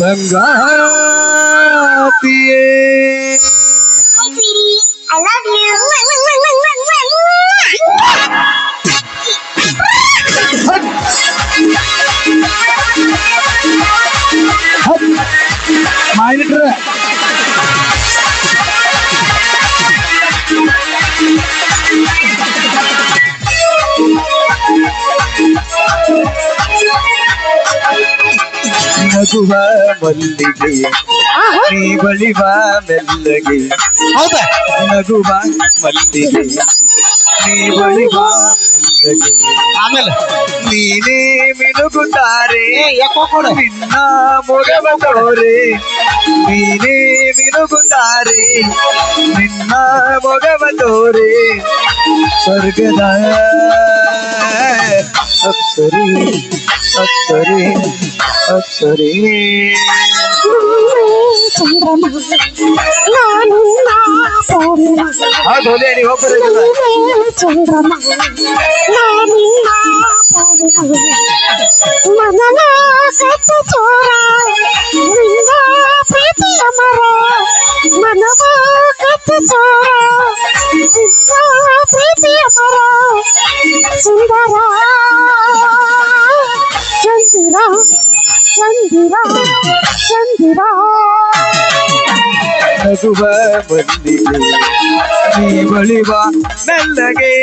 ಸಂಗಾತಿಯೇ ನಗುವ ಮಲ್ಲಿಗೆ ನೀ ಬಳಿವ ಮೆಲ್ಲಗೆ ಹೌದಾ ನಗುವ ಮಲ್ಲಿಗೆ ನೀ ಬಳಿವ ಮೆಲ್ಲಗೆ ಆಮೇಲೆ ನೀನೇ ಮಿನುಗುತ್ತಾರೆ ಏ ಯಾಕೋ ಕೊಡು ನಿನ್ನ ಮೊಗವ ತೋರೆ ನೀನೇ ಮಿನುಗುತ್ತಾರೆ ನಿನ್ನ ಮೊಗವ ತೋರೆ ಸ್ವರ್ಗದ అక్షరే అక్షరే అక్షరే. చంద్రమా మనలో కట్టు చోరా నిందా ప్రీతి అమరా మనలో కట్టు చోరా నిందా ప్రీతి అమరా సుందరా சந்திரா சந்திரா சந்திரா ரகுவ வண்டிலே வழிவா நல்லகே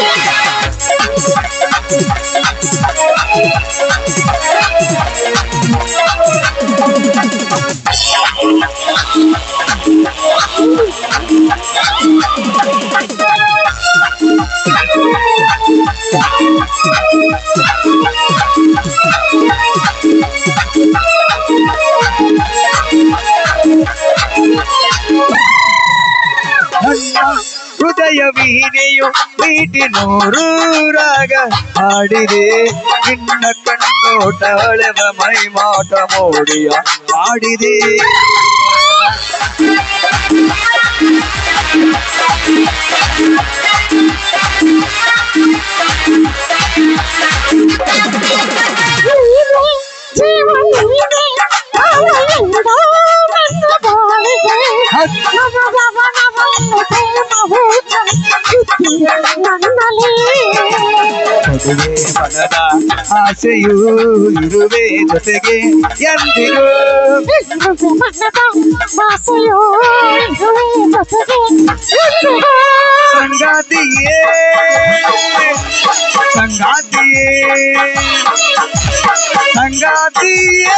Yeah. ಹೃದಯ ವೀಣೆಯು ನೀಟಿ ನೂರು ರಾಗ ಹಾಡಿದೆ ನಿನ್ನ ಕಣ್ಣೋಟ ಅಳೆವ ಮೈ ಮಾಟ ಮೋಡಿಯ ಮಾಡಿದೆ ನೀನೆ ಜೀವ ನೀನೆ ಅವಳಿಂದ ನನ್ನ ಬಾಳಿಗೆ ನವನವನವನ್ನು ಪ್ರೇಮವು ಚಿತ್ತಿರ ನನ್ನಲ್ಲಿ ಮದುವೆ ಮನದ ಆಸೆಯೂ ಇರುವೆ ಜೊತೆಗೆ ಎಂದಿಗೂ ಮೃದು ಮನದ ಆಸೆಯೋ ಇರುವೆ ಜೊತೆಗೆ ಎಂದಿಗೂ ಸಂಗಾತಿಯೇ ಸಂಗಾತಿಯೇ ಸಂಗಾತಿಯೇ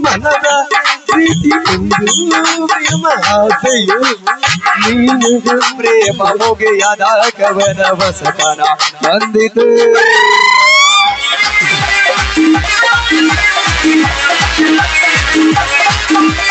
ನಿನ್ನ ಮನದ ಪ್ರೀತಿ ಒಂದು ಪ್ರೇಮ ಆಸೆಯು ನೀನು ಪ್ರೇಮ ಹೊಗೆಯಾದ ಕವನ ವಸತನ ಬಂದಿತು ನೀನೆ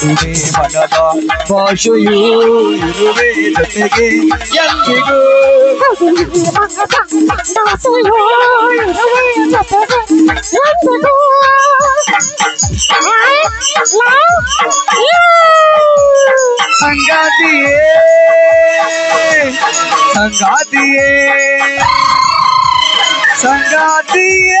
ಮದುವೆ ಮನದ ಭಾಷೆಯು ಇರುವೆ ಜೊತೆಗೆ ಎಂದಿಗೂ ಆಸೆಯೋ ಇರುವೆ ಜೊತೆಗೆ ಎಂದಿಗೂ I love you. ಸಂಗಾತಿಯೇ ಸಂಗಾತಿಯೇ ಸಂಗಾತಿಯೇ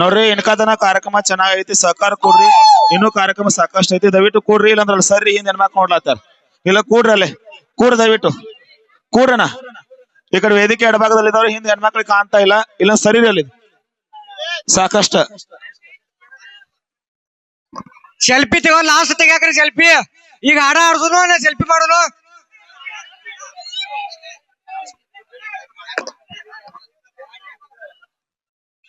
ನೋಡ್ರಿ ಇನ್ಕಾದನ ಕಾರ್ಯಕ್ರಮ ಚೆನ್ನಾಗೈತಿ, ಸಹಕಾರ ಕೊಡ್ರಿ. ಇನ್ನು ಕಾರ್ಯಕ್ರಮ ಸಾಕಷ್ಟು ಐತಿ. ದಯವಿಟ್ಟು ಕೂಡ್ರಿ ಇಲ್ಲ ಅಂದ್ರ ಸರಿ, ಹಿಂದ್ ಹೆಣ್ಮಕ್ಳು ನೋಡ್ಲಾತಾರ ಇಲ್ಲ, ಕೂಡ್ರಿ ಅಲ್ಲಿ. ಕೂಡ್ರಿ ದಯವಿಟ್ಟು. ಕೂಡ್ರಣ ಈ ಕಡೆ ವೇದಿಕೆ ಎಡಭಾಗದಲ್ಲಿ ಇದ್ದವ್ರು, ಹಿಂದ್ ಹೆಣ್ಮಕ್ಳಿಗೆ ಕಾಣ್ತಾ ಇಲ್ಲ. ಇಲ್ಲ, ಸರಿ ಅಲ್ಲಿ. ಸಾಕಷ್ಟ. ಸೆಲ್ಫಿ ತಗೋ ಲಾಸ್ಟ್ ತೆಗಿಯಾಕ್ರಿ ಸೆಲ್ಫಿ. ಈಗ ಹಾಡ ಆಡ್ಸುನು ಸೆಲ್ಫಿ ಮಾಡೋನು?